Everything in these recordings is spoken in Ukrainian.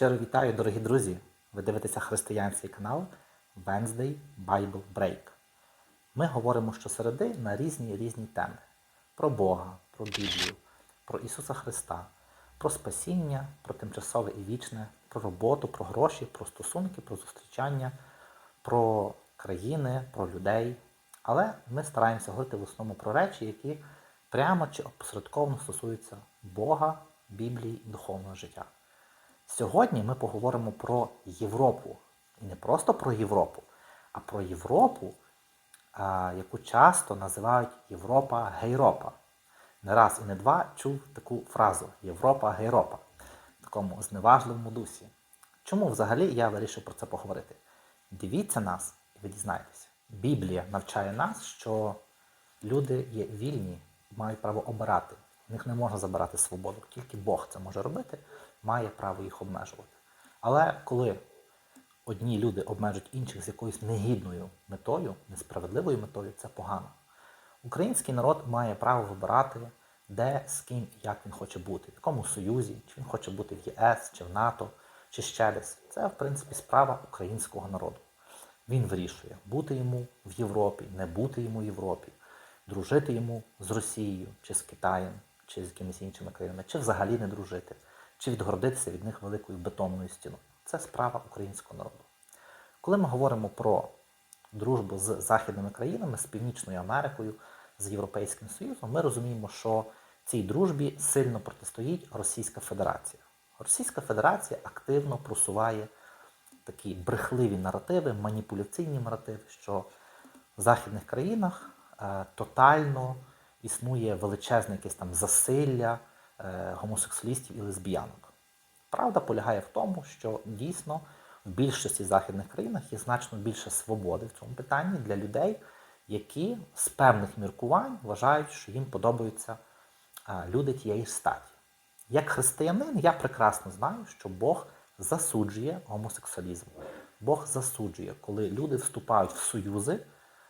Щиро вітаю, дорогі друзі! Ви дивитеся християнський канал Wednesday Bible Break. Ми говоримо щосереди на різні різні теми: про Бога, про Біблію, про Ісуса Христа, про спасіння, про тимчасове і вічне, про роботу, про гроші, про стосунки, про зустрічання, про країни, про людей. Але ми стараємося говорити в основному про речі, які прямо чи опосередковано стосуються Бога, Біблії і духовного життя. Сьогодні ми поговоримо про Європу. І не просто про Європу, а про Європу, яку часто називають Європа Гейропа. Не раз і не два чув таку фразу Європа Гейропа в такому зневажливому дусі. Чому взагалі я вирішив про це поговорити? Дивіться нас і ви дізнаєтеся. Біблія навчає нас, що люди є вільні, мають право обирати. В них не можна забирати свободу. Тільки Бог це може робити, має право їх обмежувати. Але коли одні люди обмежують інших з якоюсь негідною метою, несправедливою метою, це погано. Український народ має право вибирати, де, з ким і як він хоче бути, в якому союзі, чи він хоче бути в ЄС, чи в НАТО, чи ще десь. Це, в принципі, справа українського народу. Він вирішує, бути йому в Європі, не бути йому в Європі, дружити йому з Росією, чи з Китаєм, чи з якимись іншими країнами, чи взагалі не дружити, чи відгородитися від них великою бетонною стіною. Це справа українського народу. Коли ми говоримо про дружбу з західними країнами, з Північною Америкою, з Європейським Союзом, ми розуміємо, що цій дружбі сильно протистоїть Російська Федерація. Російська Федерація активно просуває такі брехливі наративи, маніпуляційні наративи, що в західних країнах е, тотально існує величезне якесь там засилля гомосексуалістів і лесбіянок. Правда полягає в тому, що дійсно в більшості західних країнах є значно більше свободи в цьому питанні для людей, які з певних міркувань вважають, що їм подобаються е, люди тієї статі. Як християнин, я прекрасно знаю, що Бог засуджує гомосексуалізм. Бог засуджує, коли люди вступають в союзи,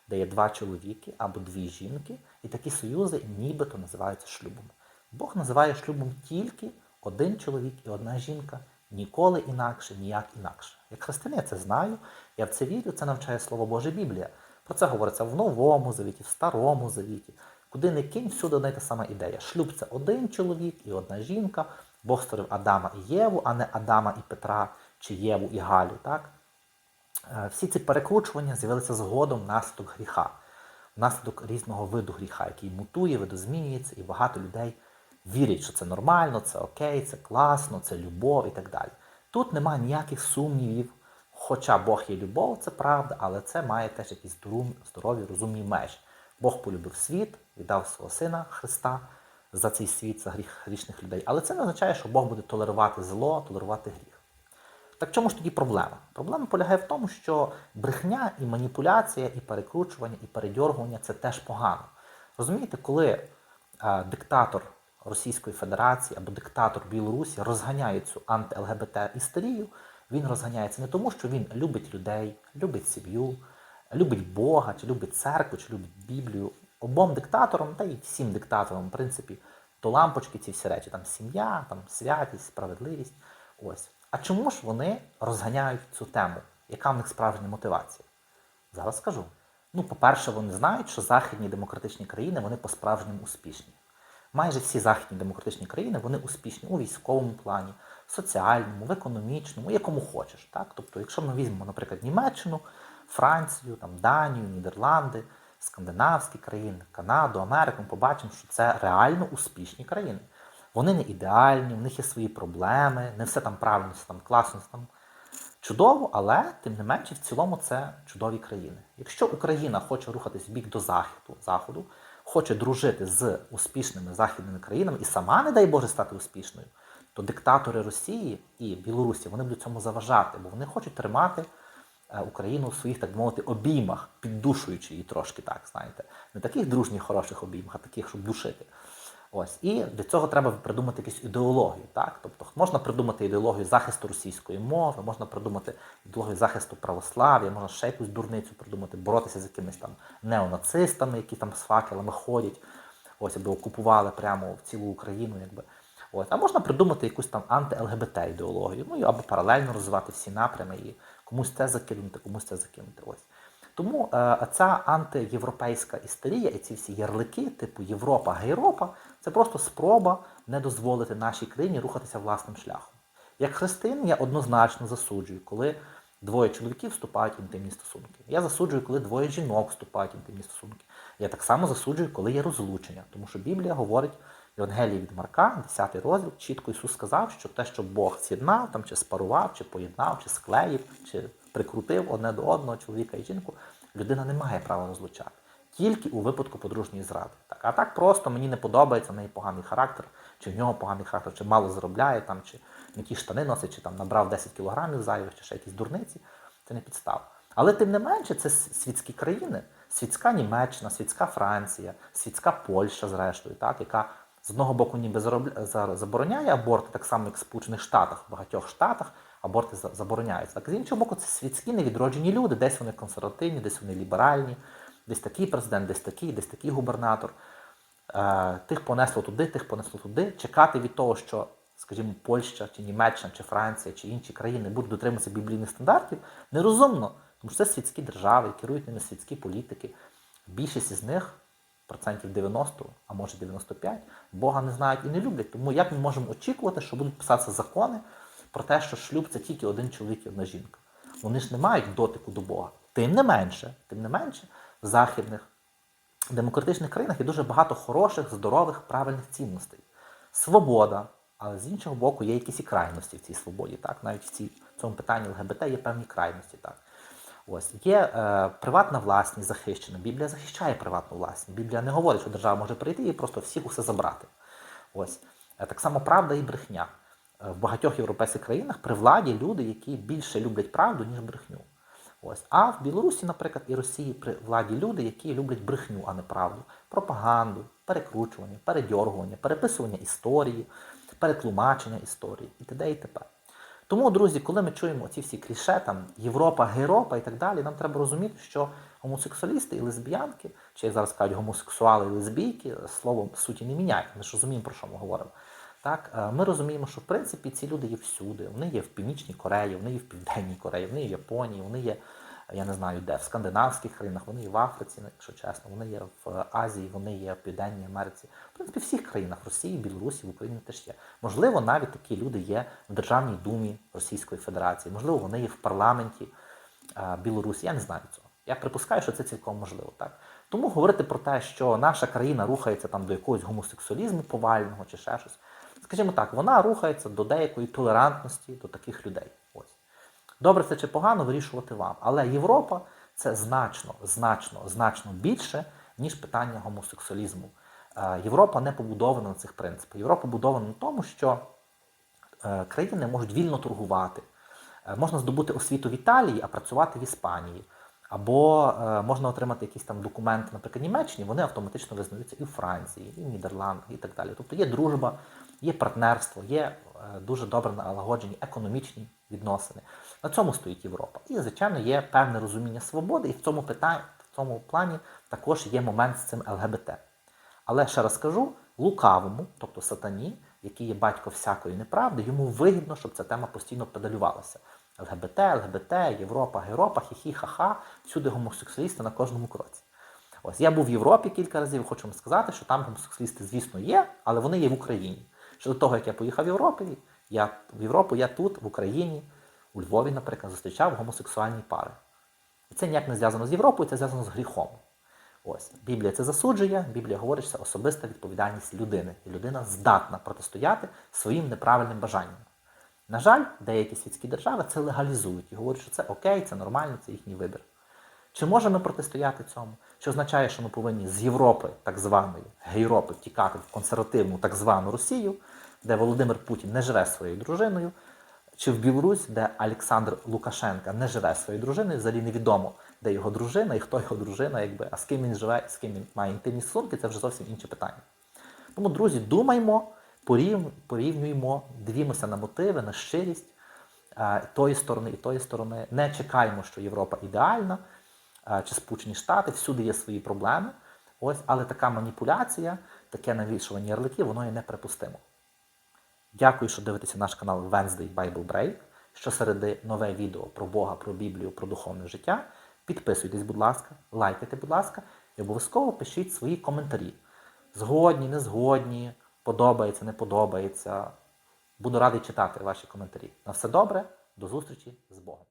де є два чоловіки або дві жінки, і такі союзи нібито називаються шлюбом. Бог називає шлюбом тільки один чоловік і одна жінка, ніколи інакше, ніяк інакше. Як християнин я це знаю, я в це вірю, це навчає Слово Боже Біблія. Про це говориться в Новому Завіті, в Старому Завіті. Куди не кинь, всюди одна й та сама ідея. Шлюб це один чоловік і одна жінка. Бог створив Адама і Єву, а не Адама і Петра чи Єву і Галю. Так? Е, Всі ці перекручування з'явилися згодом внаслідок гріха, внаслідок різного виду гріха, який мутує, видозмінюється, і багато людей вірять, що це нормально, це окей, це класно, це любов і так далі. Тут немає ніяких сумнівів, хоча Бог є любов, це правда, але це має теж якісь здорові, розумні межі. Бог полюбив світ, віддав свого сина Христа за цей світ, за гріх грішних людей. Але це не означає, що Бог буде толерувати зло, толерувати гріх. Так чому ж тоді проблема? Проблема полягає в тому, що брехня і маніпуляція, і перекручування, і передьоргування це теж погано. Розумієте, коли е, диктатор Російської Федерації або диктатор Білорусі розганяє цю анти-ЛГБТ істерію, він розганяється не тому, що він любить людей, любить сім'ю, любить Бога, чи любить церкву, чи любить Біблію. Обом диктаторам, та й всім диктаторам, в принципі, до лампочки ці всі речі, там сім'я, там святість, справедливість. Ось. А чому ж вони розганяють цю тему? Яка в них справжня мотивація? Зараз скажу. Ну, по-перше, вони знають, що західні демократичні країни вони по-справжньому успішні. Майже всі західні демократичні країни вони успішні у військовому плані, в соціальному, в економічному, якому хочеш. Так? Тобто, якщо ми візьмемо, наприклад, Німеччину, Францію, там, Данію, Нідерланди, скандинавські країни, Канаду, Америку, ми побачимо, що це реально успішні країни. Вони не ідеальні, в них є свої проблеми, не все там правильно, все там класно, все там чудово, але тим не менше, в цілому це чудові країни. Якщо Україна хоче рухатись в бік до заходу, заходу, хоче дружити з успішними західними країнами і сама, не дай Боже, стати успішною, то диктатори Росії і Білорусі вони будуть цьому заважати, бо вони хочуть тримати. Україну в своїх, так мовити, обіймах, піддушуючи її трошки, так, знаєте. Не таких дружніх, хороших обіймах, а таких, щоб душити. Ось. І для цього треба придумати якусь ідеологію. так. Тобто можна придумати ідеологію захисту російської мови, можна придумати ідеологію захисту православ'я, можна ще якусь дурницю придумати, боротися з якимись там неонацистами, які там з факелами ходять, ось аби окупували прямо в цілу Україну. якби. От. А можна придумати якусь там анти-ЛГБТ ідеологію, ну або паралельно розвивати всі напрями і комусь це закинути, комусь це закинути. Ось. Тому е, ця антиєвропейська істерія і ці всі ярлики, типу Європа, Гейропа, це просто спроба не дозволити нашій країні рухатися власним шляхом. Як християнин я однозначно засуджую, коли двоє чоловіків вступають в інтимні стосунки. Я засуджую, коли двоє жінок вступають в інтимні стосунки. Я так само засуджую, коли є розлучення, тому що Біблія говорить Євангелії від Марка, 10 розділ, чітко Ісус сказав, що те, що Бог з'єднав, там чи спарував, чи поєднав, чи склеїв, чи прикрутив одне до одного чоловіка і жінку, людина не має права розлучати. Тільки у випадку подружньої зради. Так. А так просто мені не подобається в неї поганий характер, чи в нього поганий характер, чи мало заробляє, там, чи які штани носить, чи там набрав 10 кілограмів зайвих, чи ще якісь дурниці. Це не підстава. Але тим не менше, це світські країни, світська Німеччина, світська Франція, світська Польща, зрештою, так, яка з одного боку ніби забороняє аборти, так само як в Сполучених Штатах, в багатьох штатах аборти забороняються. Так з іншого боку, це світські невідроджені люди, десь вони консервативні, десь вони ліберальні, десь такий президент, десь такий, десь такий губернатор. Е, тих понесло туди, тих понесло туди. Чекати від того, що, скажімо, Польща, чи Німеччина, чи Франція, чи інші країни будуть дотримуватися біблійних стандартів, нерозумно, тому що це світські держави, керують ними світські політики. Більшість із них, процентів 90, а може 95, Бога не знають і не люблять. Тому як ми можемо очікувати, що будуть писатися закони про те, що шлюб це тільки один чоловік і одна жінка? Вони ж не мають дотику до Бога. Тим не менше, тим не менше, в західних демократичних країнах є дуже багато хороших, здорових, правильних цінностей. Свобода, але з іншого боку, є якісь і крайності в цій свободі. Так? Навіть в, цій, в цьому питанні ЛГБТ є певні крайності. Так? Ось є е, приватна власність захищена. Біблія захищає приватну власність. Біблія не говорить, що держава може прийти і просто всіх усе забрати. Ось Е, так само правда і брехня. Е, В багатьох європейських країнах при владі люди, які більше люблять правду, ніж брехню. Ось. А в Білорусі, наприклад, і Росії при владі люди, які люблять брехню, а не правду, пропаганду, перекручування, передьоргування, переписування історії, перетлумачення історії і т.д. і т.п. Тому, друзі, коли ми чуємо ці всі кліше, там Європа, Гейропа і так далі, нам треба розуміти, що гомосексуалісти і лесбіянки, чи як зараз кажуть, гомосексуали і лесбійки, словом суті не міняють. Ми ж розуміємо, про що ми говоримо. Так, е, ми розуміємо, що в принципі ці люди є всюди. Вони є в Північній Кореї, вони є в Південній Кореї, вони є в Японії, вони є, я не знаю де, в скандинавських країнах, вони є в Африці, якщо чесно, вони є в Азії, вони є в Південній Америці. В принципі, в всіх країнах Росії, Білорусі, в Україні теж є. Можливо, навіть такі люди є в Державній думі Російської Федерації, можливо, вони є в парламенті е, Білорусі. Я не знаю цього. Я припускаю, що це цілком можливо. Так? Тому говорити про те, що наша країна рухається там до якогось гомосексуалізму повального чи ще щось. Скажімо так, вона рухається до деякої толерантності до таких людей. Ось. Добре це чи погано вирішувати вам. Але Європа це значно, значно, значно більше, ніж питання гомосексуалізму. Е, Європа не побудована на цих принципах. Європа побудована на тому, що е, країни можуть вільно торгувати. Е, Можна здобути освіту в Італії, а працювати в Іспанії. Або можна отримати якісь там документи, наприклад, Німеччині, вони автоматично визнаються і в Франції, і в Нідерландах, і так далі. Тобто є дружба, є партнерство, є е, дуже добре налагоджені економічні відносини. На цьому стоїть Європа. І, звичайно, є певне розуміння свободи, і в цьому питанні, в цьому плані також є момент з цим ЛГБТ. Але ще раз скажу, лукавому, тобто сатані, який є батько всякої неправди, йому вигідно, щоб ця тема постійно педалювалася. ЛГБТ, ЛГБТ, Європа, Гейропа, хі-хі, ха-ха, всюди гомосексуалісти на кожному кроці. Ось я був в Європі кілька разів, хочу вам сказати, що там гомосексуалісти, звісно, є, але вони є в Україні. Ще до того, як я поїхав в Європу, я в Європу, я тут, в Україні, у Львові, наприклад, зустрічав гомосексуальні пари. І це ніяк не зв'язано з Європою, це зв'язано з гріхом. Ось Біблія це засуджує, Біблія говорить, що це особиста відповідальність людини, і людина здатна протистояти своїм неправильним бажанням. На жаль, деякі світські держави це легалізують і говорять, що це окей, це нормально, це їхній вибір. Чи можемо ми протистояти цьому? Що означає, що ми повинні з Європи, так званої Гейропи, втікати в консервативну так звану Росію, де Володимир Путін не живе своєю дружиною, чи в Білорусь, де Олександр Лукашенка не живе своєю дружиною, взагалі невідомо, де його дружина і хто його дружина, якби, а з ким він живе, з ким він має інтимні стосунки, це вже зовсім інше питання. Тому, друзі, думаймо, порівнюємо, дивімося на мотиви, на щирість е, тої сторони і тої сторони. Не чекаємо, що Європа ідеальна, чи Сполучені Штати, всюди є свої проблеми. Ось, але така маніпуляція, таке навішування ярликів, воно є неприпустимо. Дякую, що дивитеся наш канал Wednesday Bible Break. Щосереди нове відео про Бога, про Біблію, про духовне життя. Підписуйтесь, будь ласка, лайкайте, будь ласка, і обов'язково пишіть свої коментарі. Згодні, не згодні, подобається, не подобається. Буду радий читати ваші коментарі. На все добре, до зустрічі з Богом.